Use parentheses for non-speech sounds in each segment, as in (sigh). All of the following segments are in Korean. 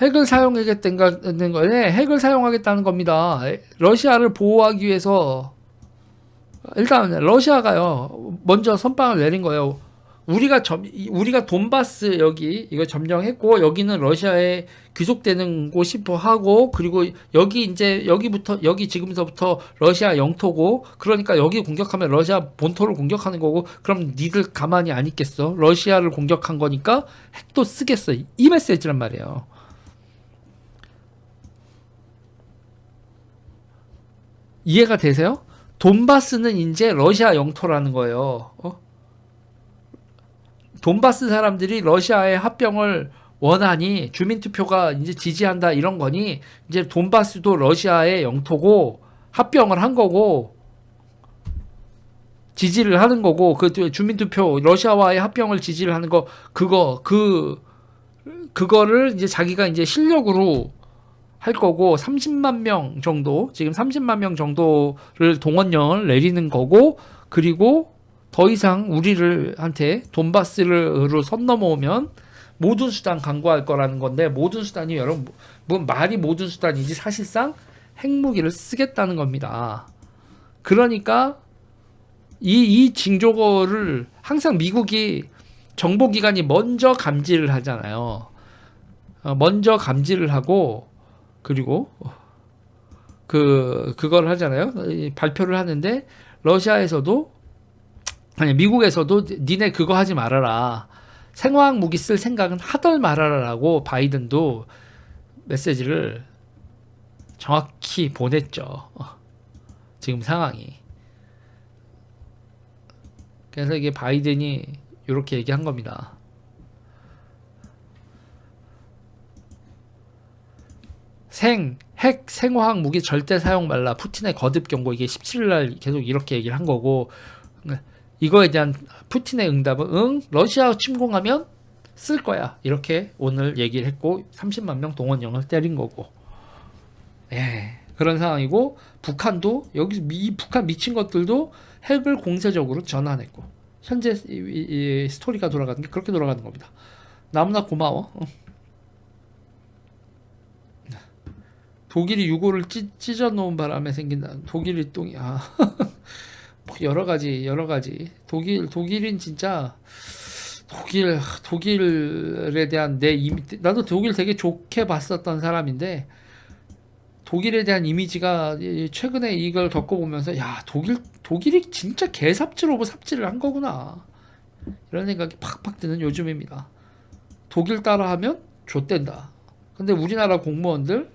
핵을 사용하겠다는 거에 핵을 사용하겠다는 겁니다. 러시아를 보호하기 위해서 일단 러시아가요 먼저 선빵을 내린 거예요. 우리가 점 우리가 돈바스 여기 이거 점령했고 여기는 러시아에 귀속되는 곳이고 하고 그리고 여기 이제 여기부터 여기 지금서부터 러시아 영토고 그러니까 여기 공격하면 러시아 본토를 공격하는 거고 그럼 니들 가만히 안 있겠어 러시아를 공격한 거니까 핵도 쓰겠어 이 메시지란 말이에요. 이해가 되세요? 돈바스는 이제 러시아 영토라는 거예요. 어? 돈바스 사람들이 러시아의 합병을 원하니 주민투표가 이제 지지한다 이런 거니 이제 돈바스도 러시아의 영토고 합병을 한 거고 지지를 하는 거고 그 주민투표 러시아와의 합병을 지지를 하는 거 그거 그 그거를 이제 자기가 이제 실력으로 할 거고 30만 명 정도 지금 30만 명 정도를 동원령을 내리는 거고 그리고 더 이상 우리를 한테 돈바스를 선 넘어오면 모든 수단 강구할 거라는 건데 모든 수단이 여러분 뭐 말이 모든 수단이지 사실상 핵무기를 쓰겠다는 겁니다. 그러니까 이, 이 징조거를 항상 미국이 정보기관이 먼저 감지를 하잖아요. 어, 먼저 감지를 하고 그리고 그 그걸 하잖아요. 이 발표를 하는데 러시아에서도 아니 미국에서도 니네 그거 하지 말아라. 생화학 무기 쓸 생각은 하덜 말아라라고 바이든도 메시지를 정확히 보냈죠. 어, 지금 상황이. 그래서 이게 바이든이 이렇게 얘기한 겁니다. 생, 핵, 생화학 무기 절대 사용 말라. 푸틴의 거듭 경고 이게 17일 날 계속 이렇게 얘기를 한 거고 이거에 대한 푸틴의 응답은 응, 러시아 침공하면 쓸 거야. 이렇게 오늘 얘기를 했고 30만 명 동원령을 때린 거고. 예. 그런 상황이고 북한도 여기 이 북한 미친 것들도 핵을 공세적으로 전환했고 현재 이, 이, 이 스토리가 돌아가는 게 그렇게 돌아가는 겁니다. 너무나 고마워. 어. 독일이 찢, 찢어 놓은 바람에 생긴 독일이 똥이 아 (laughs) 뭐 여러 가지 여러 가지 독일 독일인 진짜 독일 독일에 대한 내 이미 나도 독일 되게 좋게 봤었던 사람인데 독일에 대한 이미지가 최근에 이걸 겪어보면서 야 독일 독일이 진짜 개삽질 오브 삽질을 한 거구나 이런 생각이 팍팍 드는 요즘입니다. 독일 따라하면 좆된다. 근데 우리나라 공무원들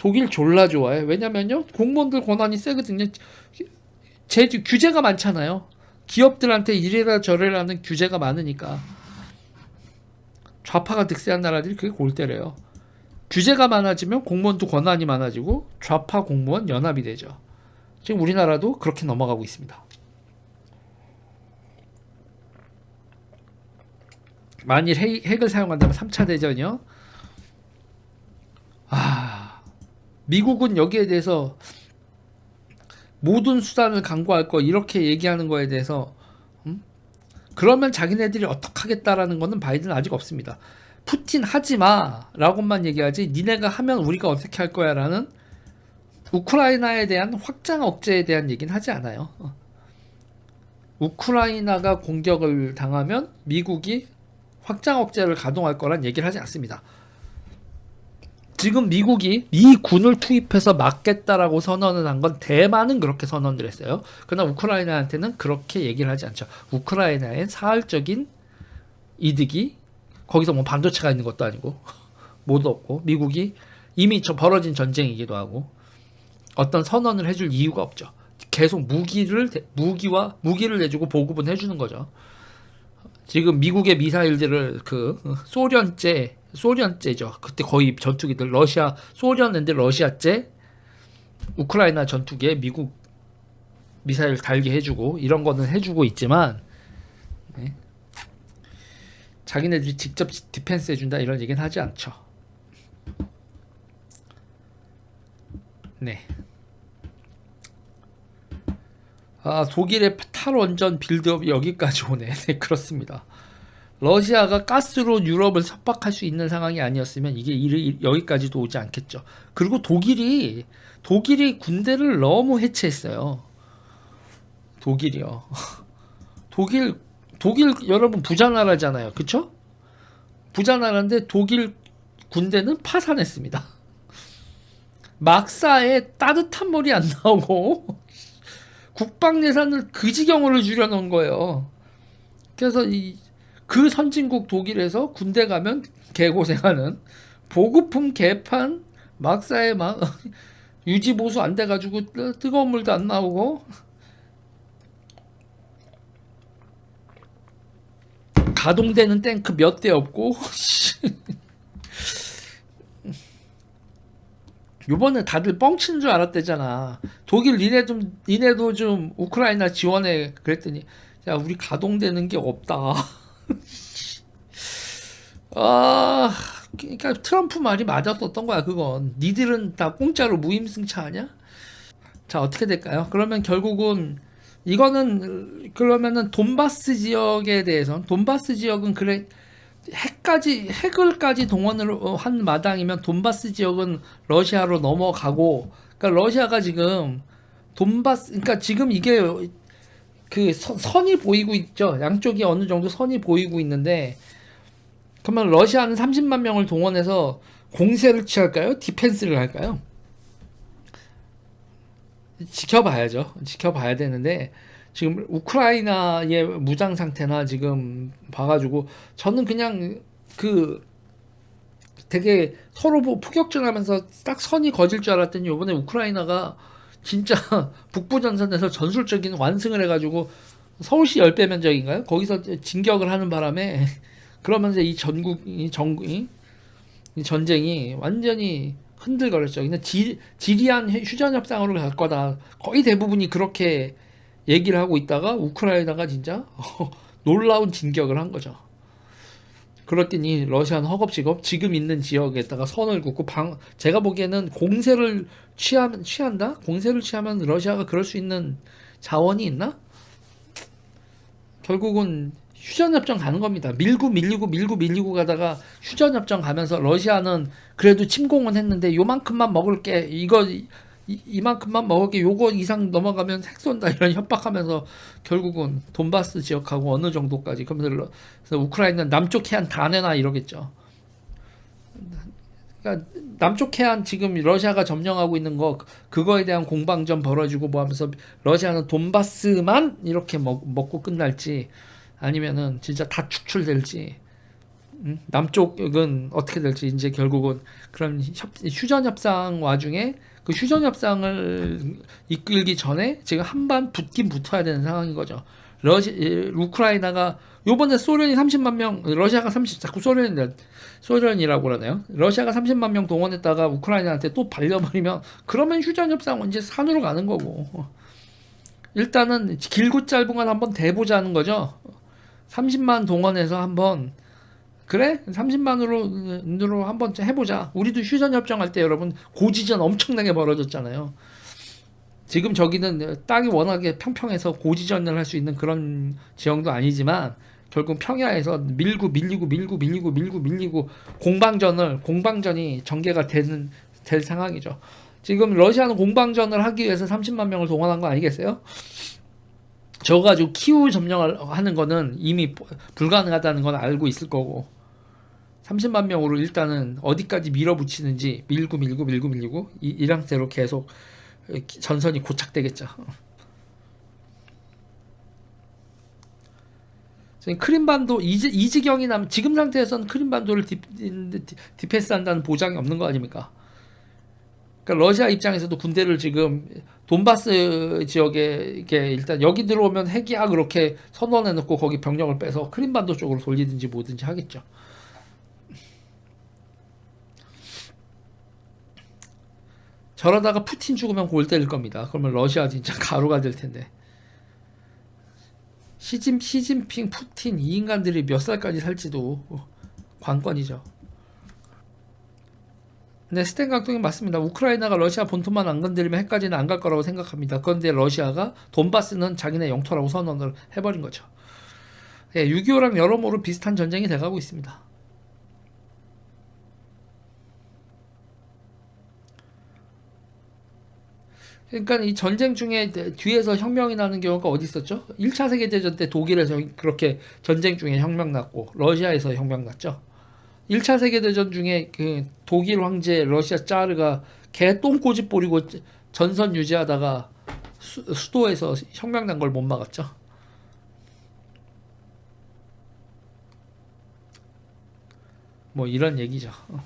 독일 졸라 좋아해. 왜냐면요 공무원들 권한이 세거든요. 제 규제가 많잖아요. 기업들한테 이래라 저래라는 규제가 많으니까 좌파가 득세한 나라들이 그게 골때래요. 규제가 많아지면 공무원도 권한이 많아지고 좌파 공무원 연합이 되죠. 지금 우리나라도 그렇게 넘어가고 있습니다. 만일 핵, 핵을 사용한다면 3차 대전이요. 아, 미국은 여기에 대해서 모든 수단을 강구할 거 이렇게 얘기하는 거에 대해서 음? 그러면 자기네들이 어떻게 하겠다라는 거는 바이든 아직 없습니다. 푸틴 하지 마라고만 얘기하지 니네가 하면 우리가 어떻게 할 거야라는 우크라이나에 대한 확장 억제에 대한 얘기는 하지 않아요. 어. 우크라이나가 공격을 당하면 미국이 확장 억제를 가동할 거란 얘기를 하지 않습니다. 지금 미국이 미 군을 투입해서 막겠다라고 선언을 한 건 대만은 그렇게 선언을 했어요. 그러나 우크라이나한테는 그렇게 얘기를 하지 않죠. 우크라이나의 사활적인 이득이 거기서 뭐 반도체가 있는 것도 아니고 (laughs) 뭐도 없고 미국이 이미 저 벌어진 전쟁이기도 하고 어떤 선언을 해줄 이유가 없죠. 계속 무기를 무기와 무기를 내주고 보급은 해주는 거죠. 지금 미국의 미사일들을 그 소련제 소련제죠. 그때 거의 전투기들 러시아 소련인데 러시아제 우크라이나 전투기에 미국 미사일 달게 해주고 이런 거는 해주고 있지만 네. 자기네들이 직접 디펜스 해준다 이런 얘기는 하지 않죠. 네. 아 독일의 탈원전 빌드업 여기까지 오네. (laughs) 네 그렇습니다. 러시아가 가스로 유럽을 석박할 수 있는 상황이 아니었으면 이게 이- 여기까지도 오지 않겠죠. 그리고 독일이 독일이 군대를 너무 해체했어요. 독일이요. (laughs) 독일 독일 여러분 부자 나라잖아요. 그쵸? 부자 나라인데 독일 군대는 파산했습니다. (laughs) 막사에 따뜻한 물이 안 나오고 (laughs) 국방 예산을 그 지경으로 줄여놓은 거예요. 그래서 이 그 선진국 독일에서 군대 가면 개고생하는 보급품 개판 막사에 막 (laughs) 유지 보수 안 돼가지고 뜨- 뜨거운 물도 안 나오고 가동되는 탱크 몇 대 없고 (laughs) 요번에 다들 뻥치는 줄 알았대잖아. 독일 니네 좀 니네도 좀 우크라이나 지원해 그랬더니 야 우리 가동되는 게 없다. (laughs) 아 그러니까 트럼프 말이 맞았었던 거야 그건. 니들은 다 공짜로 무임승차하냐? 자 어떻게 될까요? 그러면 결국은 이거는 그러면은 돈바스 지역에 대해서 돈바스 지역은 그래 핵까지 핵을까지 동원을 어, 한 마당이면 돈바스 지역은 러시아로 넘어가고 그러니까 러시아가 지금 돈바스 그러니까 지금 이게 그 선, 선이 보이고 있죠. 양쪽이 어느 정도 선이 보이고 있는데 그러면 러시아는 30만 명을 동원해서 공세를 취할까요? 디펜스를 할까요? 지켜봐야죠. 지켜봐야 되는데 지금 우크라이나의 무장 상태나 지금 봐가지고 저는 그냥 그 되게 서로 뭐 포격전하면서 딱 선이 거질 줄 알았더니 이번에 우크라이나가 진짜 (laughs) 북부 전선에서 전술적인 완승을 해가지고 서울시 10배 면적인가요? 거기서 진격을 하는 바람에 (laughs) 그러면서 이 전국 이 전국이 이 전쟁이 완전히 흔들거렸죠. 근데 지, 지리한 휴전 협상으로 갈 거다. 거의 대부분이 그렇게 얘기를 하고 있다가 우크라이나가 진짜 (laughs) 놀라운 진격을 한 거죠. 그랬더니 러시아는 허겁지겁 지금 있는 지역에다가 선을 긋고 방 제가 보기에는 공세를 취하면 취한다? 공세를 취하면 러시아가 그럴 수 있는 자원이 있나? 결국은 휴전협정 가는 겁니다. 밀고 밀리고 밀고 밀리고 가다가 휴전협정 가면서 러시아는 그래도 침공은 했는데 요만큼만 먹을게 이거 이, 이만큼만 먹을게 요거 이상 넘어가면 핵 쏜다 이런 협박하면서 결국은 돈바스 지역하고 어느 정도까지 그러면서 우크라이나 남쪽 해안 다 내놔 이러겠죠. 그러니까 남쪽 해안 지금 러시아가 점령하고 있는 거 그거에 대한 공방전 벌어지고 뭐 하면서 러시아는 돈바스만 이렇게 먹, 먹고 끝날지 아니면은 진짜 다 축출될지 음? 남쪽은 어떻게 될지 이제 결국은 그런 협, 휴전 협상 와중에 그 휴전 협상을 이끌기 전에 지금 한반 붙긴 붙어야 되는 상황인 거죠. 러시 에, 우크라이나가 요번에 소련이 30만 명, 러시아가 30 자꾸 소련이 소련이라고 그러네요. 러시아가 30만 명 동원했다가 우크라이나한테 또 발려버리면 그러면 휴전 협상 이제 산으로 가는 거고. 일단은 길고 짧은 건 한번 대보자는 거죠. 30만 동원해서 한번 그래 30만으로 으로 한번 해보자. 우리도 휴전 협정할 때 여러분 고지전 엄청나게 벌어졌잖아요. 지금 저기는 땅이 워낙에 평평해서 고지전을 할 수 있는 그런 지형도 아니지만 결국 평야에서 밀고 밀리고 밀고 밀리고 밀고 밀리고 공방전을 공방전이 전개가 되는 될 상황이죠. 지금 러시아는 공방전을 하기 위해서 30만 명을 동원한 거 아니겠어요? 저 가지고 키우 점령을 하는 거는 이미 불가능하다는 건 알고 있을 거고 30만 명으로 일단은 어디까지 밀어붙이는지 밀고 밀고 밀고 밀고 이, 이 상태로 계속 전선이 고착되겠죠. 크림반도 이, 이 지경이 나면 지금 상태에서는 크림반도를 디, 디, 디펜스한다는 보장이 없는 거 아닙니까? 그러니까 러시아 입장에서도 군대를 지금 돈바스 지역에 이게 일단 여기 들어오면 핵이야 그렇게 선언해 놓고 거기 병력을 빼서 크림반도 쪽으로 돌리든지 뭐든지 하겠죠. 저러다가 푸틴 죽으면 골 때릴 겁니다. 그러면 러시아 진짜 (laughs) 가루가 될 텐데. 시진 시진핑, 푸틴 이 인간들이 몇 살까지 살지도 관건이죠. 네, 스탠 강동이 맞습니다. 우크라이나가 러시아 본토만 안 건드리면 핵까지는 안 갈 거라고 생각합니다. 그런데 러시아가 돈바스는 자기네 영토라고 선언을 해버린 거죠. 예, 6.25랑 여러모로 비슷한 전쟁이 돼가고 있습니다. 그러니까 이 전쟁 중에 뒤에서 혁명이 나는 경우가 어디 있었죠? 1차 세계대전 때 독일에서 그렇게 전쟁 중에 혁명 났고 러시아에서 혁명 났죠. 1차 세계대전 중에 그 독일 황제 러시아 짜르가 개 똥꼬집 뿌리고 전선 유지하다가 수, 수도에서 혁명 난 걸 못 막았죠. 뭐 이런 얘기죠. 어.